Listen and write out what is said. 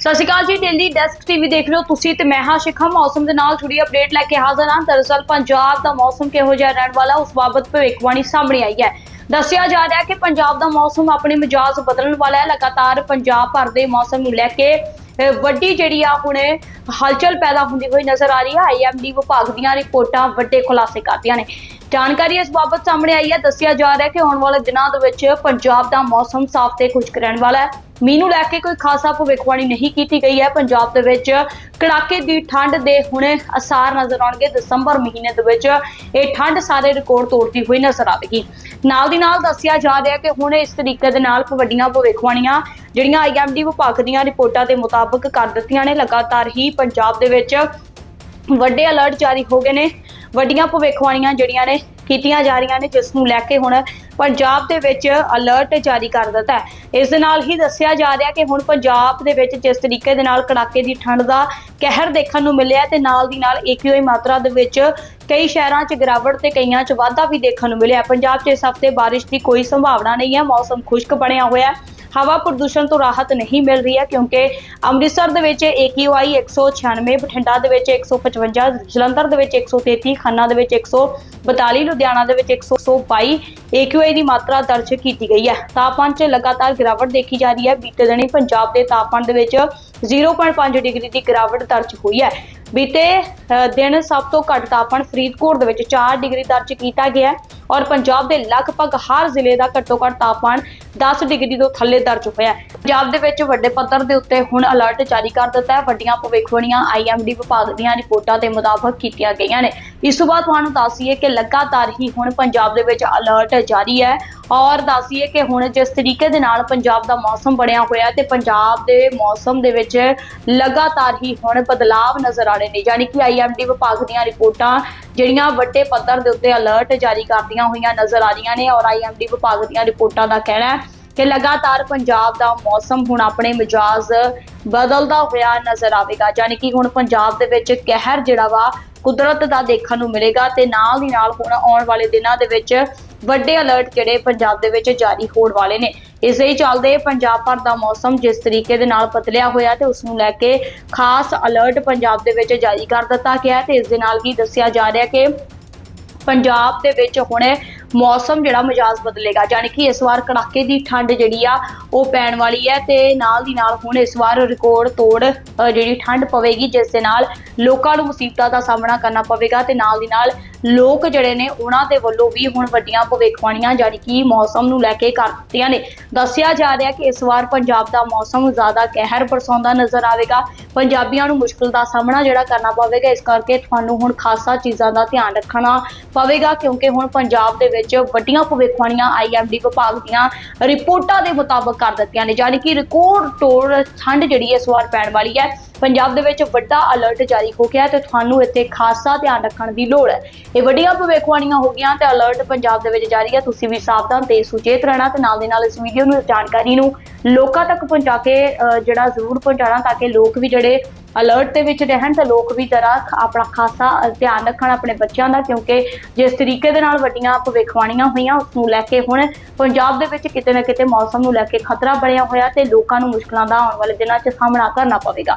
ਸਤਿ ਸ਼੍ਰੀ ਅਕਾਲ ਜੀ Delhi desk TV ਦੇਖ ਰਹੇ ਹੋ ਤੁਸੀਂ ਤੇ ਮੈਂ ਹਾਂ ਸ਼ਿਖਾ, ਮੌਸਮ ਦੇ ਨਾਲ ਜੁੜੀ ਅਪਡੇਟ ਲੈ ਕੇ ਹਾਜ਼ਰ ਹਾਂ। ਦਰਅਸਲ ਪੰਜਾਬ ਦਾ ਮੌਸਮ ਕਿਹੋ ਜਿਹਾ ਰਹਿਣ ਵਾਲਾ, ਉਸ ਬਾਬਤ ਭਵਿੱਖਬਾਣੀ ਸਾਹਮਣੇ ਆਈ ਹੈ। ਦੱਸਿਆ ਜਾ ਰਿਹਾ ਹੈ ਕਿ ਪੰਜਾਬ ਦਾ ਮੌਸਮ ਆਪਣੇ ਮਿਜਾਜ਼ ਬਦਲਣ ਵਾਲਾ ਹੈ। ਲਗਾਤਾਰ ਪੰਜਾਬ ਭਰ ਦੇ ਮੌਸਮ ਨੂੰ ਲੈ ਕੇ ਵੱਡੀ ਜਿਹੜੀ ਆ ਹੁਣ ਹਲਚਲ ਪੈਦਾ ਹੁੰਦੀ ਹੋਈ ਨਜ਼ਰ ਆ ਰਹੀ ਹੈ। ਆਈਐਮਡੀ ਵਿਭਾਗ ਦੀਆਂ ਰਿਪੋਰਟਾਂ ਵੱਡੇ ਖੁਲਾਸੇ ਕਰਦੀਆਂ ਨੇ। ਜਾਣਕਾਰੀ ਇਸ ਬਾਬਤ ਸਾਹਮਣੇ ਆਈ ਹੈ। ਦੱਸਿਆ ਜਾ ਰਿਹਾ ਹੈ ਕਿ ਆਉਣ ਵਾਲੇ ਦਿਨਾਂ ਦੇ ਵਿੱਚ ਪੰਜਾਬ ਦਾ ਮੌਸਮ ਸਾਫ਼ ਤੇ ਖੁਸ਼ਕ ਰਹਿਣ ਵਾਲਾ ਹੈ। ਮੀਂਹ ਨੂੰ ਲੈ ਕੇ ਕੋਈ ਖਾਸਾ ਭਵਿੱਖਬਾਣੀ ਨਹੀਂ ਕੀਤੀ ਗਈ ਹੈ। ਪੰਜਾਬ ਦੇ ਵਿੱਚ ਕੜਾਕੇ ਦੀ ਠੰਡ ਦੇ ਹੁਣੇ ਅਸਾਰ ਨਜ਼ਰ ਆਉਣਗੇ। ਦਸੰਬਰ ਮਹੀਨੇ ਦੇ ਵਿੱਚ ਇਹ ਠੰਡ ਸਾਰੇ ਰਿਕਾਰਡ ਤੋੜਦੀ ਹੋਈ ਨਜ਼ਰ ਆਵੇਗੀ। ਨਾਲ ਦੀ ਨਾਲ ਦੱਸਿਆ ਜਾ ਰਿਹਾ ਕਿ ਹੁਣ ਇਸ ਤਰੀਕੇ ਦੇ ਨਾਲ ਵੱਡੀਆਂ ਭਵਿੱਖਬਾਣੀਆਂ ਜਿਹੜੀਆਂ ਆਈਐਮਡੀ ਵਿਭਾਗ ਦੀਆਂ ਰਿਪੋਰਟਾਂ ਦੇ ਮੁਤਾਬਕ ਕਰ ਦਿੱਤੀਆਂ ਨੇ। ਲਗਾਤਾਰ ਹੀ ਪੰਜਾਬ ਦੇ ਵਿੱਚ ਵੱਡੇ ਅਲਰਟ ਜਾਰੀ ਹੋ ਗਏ ਨੇ। ਵੱਡੀਆਂ ਭਵਿੱਖਬਾਣੀਆਂ ਜਿਹੜੀਆਂ ਨੇ ਕੀਤੀਆਂ ਜਾ ਰਹੀਆਂ ਨੇ, ਜਿਸ ਨੂੰ ਲੈ ਕੇ ਹੁਣ ਪੰਜਾਬ ਦੇ ਵਿੱਚ ਅਲਰਟ ਜਾਰੀ ਕਰ ਦਿੱਤਾ ਹੈ। ਇਸ ਦੇ ਨਾਲ ਹੀ ਦੱਸਿਆ ਜਾ ਰਿਹਾ ਕਿ ਹੁਣ ਪੰਜਾਬ ਦੇ ਵਿੱਚ ਜਿਸ ਤਰੀਕੇ ਦੇ ਨਾਲ ਕੜਾਕੇ ਦੀ ਠੰਡ ਦਾ ਕਹਿਰ ਦੇਖਣ ਨੂੰ ਮਿਲਿਆ ਤੇ ਨਾਲ ਦੀ ਨਾਲ ਏਕੀਓਈ ਮਾਤਰਾ ਦੇ ਵਿੱਚ ਕਈ ਸ਼ਹਿਰਾਂ 'ਚ ਗਿਰਾਵਟ ਤੇ ਕਈਆਂ 'ਚ ਵਾਧਾ ਵੀ ਦੇਖਣ ਨੂੰ ਮਿਲਿਆ ਪੰਜਾਬ 'ਚ ਇਸ ਹਫ਼ਤੇ ਬਾਰਿਸ਼ ਦੀ ਕੋਈ ਸੰਭਾਵਨਾ ਨਹੀਂ ਹੈ। ਮੌਸਮ ਖੁਸ਼ਕ ਬਣਿਆ ਹੋਇਆ ਹੈ। ਹਵਾ ਪ੍ਰਦੂਸ਼ਣ ਤੋਂ ਰਾਹਤ ਨਹੀਂ ਮਿਲ ਰਹੀ ਹੈ ਕਿਉਂਕਿ ਅੰਮ੍ਰਿਤਸਰ ਦੇ ਵਿੱਚ AQI 196 ਬਠਿੰਡਾ ਦੇ ਵਿੱਚ 155 ਜਲੰਧਰ ਦੇ ਵਿੱਚ 133 ਖੰਨਾ ਦੇ ਵਿੱਚ 142 ਲੁਧਿਆਣਾ ਦੇ ਵਿੱਚ 122 AQI ਦੀ ਮਾਤਰਾ ਦਰਜ ਕੀਤੀ ਗਈ ਹੈ। ਤਾਪਮਾਨ 'ਚ ਲਗਾਤਾਰ ਗਿਰਾਵਟ ਦੇਖੀ ਜਾ ਰਹੀ ਹੈ। ਬੀਤੇ ਦਿਨੀ ਪੰਜਾਬ ਦੇ ਤਾਪਮਾਨ ਦੇ ਵਿੱਚ 0.5 ਡਿਗਰੀ ਦੀ ਗਿਰਾਵਟ ਦਰਜ ਹੋਈ ਹੈ। ਬੀਤੇ ਦਿਨ ਸਭ ਤੋਂ ਘੱਟ ਤਾਪਮਾਨ ਫਰੀਦਕੋਟ ਦੇ ਵਿੱਚ 4 ਡਿਗਰੀ ਦਰਜ ਕੀਤਾ ਗਿਆ ਹੈ। ਔਰ ਪੰਜਾਬ ਦੇ ਲਗਭਗ ਹਰ ਜ਼ਿਲ੍ਹੇ ਦਾ ਘੱਟੋ ਘੱਟ ਤਾਪਮਾਨ 10 ਡਿਗਰੀ ਤੋਂ ਥੱਲੇ ਦਰਜ ਹੋਇਆ ਹੈ। ਪੰਜਾਬ ਦੇ ਵਿੱਚ ਵੱਡੇ ਪੱਧਰ ਦੇ ਉੱਤੇ ਹੁਣ ਅਲਰਟ ਜਾਰੀ ਕਰ ਦਿੱਤਾ ਹੈ। ਵੱਡੀਆਂ ਭਵਿੱਖਬਾਣੀਆਂ ਆਈਐਮਡੀ ਵਿਭਾਗ ਦੀਆਂ ਰਿਪੋਰਟਾਂ ਦੇ ਮੁਤਾਬਕ ਕੀਤੀਆਂ ਗਈਆਂ ਨੇ। ਇਸ ਤੋਂ ਬਾਅਦ ਤੁਹਾਨੂੰ ਦੱਸੀਏ ਕਿ ਲਗਾਤਾਰ ਹੀ ਹੁਣ ਪੰਜਾਬ ਦੇ ਵਿੱਚ ਅਲਰਟ ਜਾਰੀ ਹੈ ਔਰ ਦੱਸੀਏ ਕਿ ਹੁਣ ਜਿਸ ਤਰੀਕੇ ਦੇ ਨਾਲ ਪੰਜਾਬ ਦਾ ਮੌਸਮ ਬਣਿਆ ਹੋਇਆ ਤੇ ਪੰਜਾਬ ਦੇ ਮੌਸਮ ਦੇ ਵਿੱਚ ਲਗਾਤਾਰ ਹੀ ਹੁਣ ਬਦਲਾਵ ਨਜ਼ਰ ਆ ਰਹੇ ਨੇ, ਯਾਨੀ ਕਿ ਆਈਐਮਡੀ ਵਿਭਾਗ ਦੀਆਂ ਰਿਪੋਰਟਾਂ ਜਿਹੜੀਆਂ ਵੱਡੇ ਪੱਧਰ ਦੇ ਉੱਤੇ ਅਲਰਟ ਜਾਰੀ ਕਰਦੀਆਂ ਹੋਈਆਂ ਨਜ਼ਰ ਆ ਰਹੀਆਂ ਨੇ ਔਰ ਆਈਐਮਡੀ ਵਿਭਾਗ ਦੀਆਂ ਰਿਪੋਰਟਾਂ ਦਾ ਕਹਿਣਾ ਹੈ ਕਿ ਲਗਾਤਾਰ ਪੰਜਾਬ ਦਾ ਮੌਸਮ ਹੁਣ ਆਪਣੇ ਮਿਜਾਜ਼ ਬਦਲਦਾ ਹੋਇਆ ਨਜ਼ਰ ਆਵੇਗਾ, ਯਾਨੀ ਕਿ ਹੁਣ ਪੰਜਾਬ ਦੇ ਵਿੱਚ ਕਹਿਰ ਜਿਹੜਾ ਵਾ ਕੁਦਰਤ ਦਾ ਦੇਖਣ ਨੂੰ ਮਿਲੇਗਾ ਤੇ ਨਾਲ ਦੀ ਨਾਲ ਹੁਣ ਆਉਣ ਵਾਲੇ ਦਿਨਾਂ ਦੇ ਵਿੱਚ ਵੱਡੇ ਅਲਰਟ ਜਿਹੜੇ ਪੰਜਾਬ ਦੇ ਵਿੱਚ ਜਾਰੀ ਹੋਣ ਵਾਲੇ ਨੇ। ਇਸੇ ਹੀ ਚੱਲਦੇ ਪੰਜਾਬ ਭਰ ਦਾ ਮੌਸਮ ਜਿਸ ਤਰੀਕੇ ਦੇ ਨਾਲ ਪਤਲਿਆ ਹੋਇਆ ਤੇ ਉਸ ਨੂੰ ਲੈ ਕੇ ਖਾਸ ਅਲਰਟ ਪੰਜਾਬ ਦੇ ਵਿੱਚ ਜਾਰੀ ਕਰ ਦਿੱਤਾ ਗਿਆ ਹੈ ਤੇ ਇਸ ਦੇ ਨਾਲ ਹੀ ਦੱਸਿਆ ਜਾ ਰਿਹਾ ਕਿ ਪੰਜਾਬ ਦੇ ਵਿੱਚ ਹੁਣ ਮੌਸਮ ਜਿਹੜਾ ਮਜ਼ਾਜ ਬਦਲੇਗਾ ਯਾਨੀ ਕਿ ਇਸ ਵਾਰ ਕੜਾਕੇ ਦੀ ਠੰਡ ਜਿਹੜੀ ਆ, ਉਹ ਪੈਣ ਵਾਲੀ ਹੈ ਤੇ ਨਾਲ ਦੀ ਨਾਲ ਹੁਣ ਇਸ ਵਾਰ ਰਿਕਾਰਡ ਤੋੜ ਜਿਹੜੀ ਠੰਡ ਪਵੇਗੀ, ਜਿਸ ਦੇ ਨਾਲ ਲੋਕਾਂ ਨੂੰ ਮੁਸੀਬਤਾਂ ਦਾ ਸਾਹਮਣਾ ਕਰਨਾ ਪਵੇਗਾ ਤੇ ਨਾਲ ਦੀ ਨਾਲ ਲੋਕ ਜਿਹੜੇ ਨੇ ਉਹਨਾਂ ਦੇ ਵੱਲੋਂ ਵੀ ਹੁਣ ਵੱਡੀਆਂ ਭਵਿੱਖਬਾਣੀਆਂ ਯਾਨੀ ਕਿ ਮੌਸਮ ਨੂੰ ਲੈ ਕੇ ਕਰ ਦਿੱਤੀਆਂ ਨੇ। ਦੱਸਿਆ ਜਾ ਰਿਹਾ ਕਿ ਇਸ ਵਾਰ ਪੰਜਾਬ ਦਾ ਮੌਸਮ ਜ਼ਿਆਦਾ ਕਹਿਰ ਬਰਸਾਉਂਦਾ ਨਜ਼ਰ ਆਵੇਗਾ। ਪੰਜਾਬੀਆਂ ਨੂੰ ਮੁਸ਼ਕਲ ਦਾ ਸਾਹਮਣਾ ਜਿਹੜਾ ਕਰਨਾ ਪਵੇਗਾ, ਇਸ ਕਰਕੇ ਤੁਹਾਨੂੰ ਹੁਣ ਖਾਸਾ ਚੀਜ਼ਾਂ ਦਾ ਧਿਆਨ ਰੱਖਣਾ ਪਵੇਗਾ, ਕਿਉਂਕਿ ਹੁਣ ਪੰਜਾਬ ਦੇ ਵਿੱਚ ਵੱਡੀਆਂ ਭਵਿੱਖਬਾਣੀਆਂ ਆਈਐਮਡੀ ਵਿਭਾਗ ਦੀਆਂ ਰਿਪੋਰਟਾਂ ਦੇ ਮੁਤਾਬਕ ਕਰ ਦਿੱਤੀਆਂ ਨੇ। ਯਾਨੀ ਕਿ ਰਿਕਾਰਡ ਤੋੜ ਠੰਡ ਜਿਹੜੀ ਇਸ ਵਾਰ ਪੈਣ ਵਾਲੀ ਹੈ। ਪੰਜਾਬ ਦੇ ਵਿੱਚ ਵੱਡਾ ਅਲਰਟ ਜਾਰੀ ਹੋ ਗਿਆ ਹੈ ਤੇ ਤੁਹਾਨੂੰ ਇੱਥੇ ਖਾਸਾ ਧਿਆਨ ਰੱਖਣ ਦੀ ਲੋੜ ਹੈ। ਇਹ ਵੱਡੀਆਂ ਭਵਿੱਖਬਾਣੀਆਂ ਹੋ ਗਈਆਂ ਤੇ ਅਲਰਟ ਪੰਜਾਬ ਦੇ ਵਿੱਚ ਜਾਰੀ ਹੈ। ਤੁਸੀਂ ਵੀ ਸਾਵਧਾਨ ਤੇ ਸੁਚੇਤ ਰਹਿਣਾ ਤੇ ਨਾਲ ਦੇ ਨਾਲ ਇਸ ਵੀਡੀਓ ਨੂੰ ਜਾਣਕਾਰੀ ਨੂੰ ਲੋਕਾਂ ਤੱਕ ਪਹੁੰਚਾ ਕੇ ਜਿਹੜਾ ਜ਼ਰੂਰ ਪਹੁੰਚਾਣਾ ਤਾਂ ਕਿ ਲੋਕ ਵੀ ਜਿਹੜੇ ਅਲਰਟ ਦੇ ਵਿੱਚ ਰਹਿਣ ਤੇ ਲੋਕ ਵੀ ਜਰਾ ਆਪਣਾ ਖਾਸਾ ਧਿਆਨ ਰੱਖਣ ਆਪਣੇ ਬੱਚਿਆਂ ਦਾ ਕਿਉਂਕਿ ਜਿਸ ਤਰੀਕੇ ਦੇ ਨਾਲ ਵੱਡੀਆਂ ਭਵਿੱਖਬਾਣੀਆਂ ਹੋਈਆਂ, ਉਸ ਨੂੰ ਲੈ ਕੇ ਹੁਣ ਪੰਜਾਬ ਦੇ ਵਿੱਚ ਕਿਤੇ ਨਾ ਕਿਤੇ ਮੌਸਮ ਨੂੰ ਲੈ ਕੇ ਖਤਰਾ ਬਣਿਆ ਹੋਇਆ ਤੇ ਲੋਕਾਂ ਨੂੰ ਮੁਸ਼ਕਲਾਂ ਦਾ ਆਉਣ ਵਾਲੇ ਦਿਨਾਂ 'ਚ ਸਾਹਮਣਾ ਕਰਨਾ ਪਵੇਗਾ।